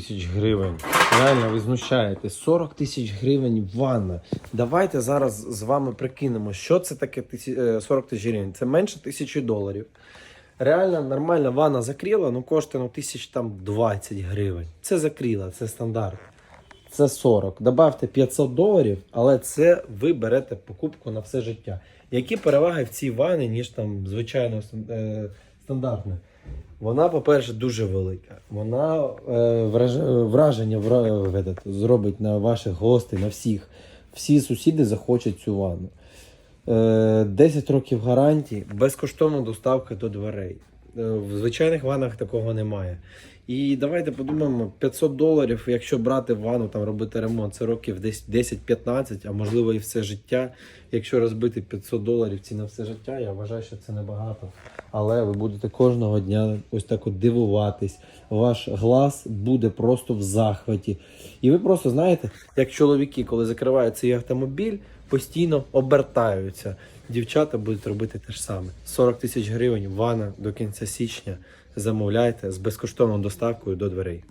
тисяч гривень. Реально, ви знущаєтесь. 40 тисяч гривень ванна. Давайте зараз з вами прикинемо, що це таке е, 40 тисяч гривень. Це менше тисячі доларів. Реально нормальна ванна закріла, ну коштує ну, тисяч там 20 гривень. Це закріла, це стандарт. Це 40. Добавте 500 доларів, але це ви берете покупку на все життя. Які переваги в цій ванні, ніж там звичайно е, стандартна? Вона, по-перше, дуже велика. Вона е, враж- враження вра- этот, зробить на ваших гостей, на всіх. Всі сусіди захочуть цю ванну. Е, 10 років гарантії, безкоштовна доставка до дверей. Е, В звичайних ваннах такого немає. І давайте подумаємо, 500 доларів, якщо брати ванну, там робити ремонт, це років десь 10-15, а можливо і все життя. Якщо розбити 500 доларів ці на все життя, я вважаю, що це небагато. Але ви будете кожного дня ось так от дивуватись. Ваш глаз буде просто в захваті. І ви просто знаєте, як чоловіки, коли закривають цей автомобіль, постійно обертаються. Дівчата будуть робити те ж саме. 40 тисяч гривень, ванна до кінця січня. Замовляйте з безкоштовною доставкою до дверей.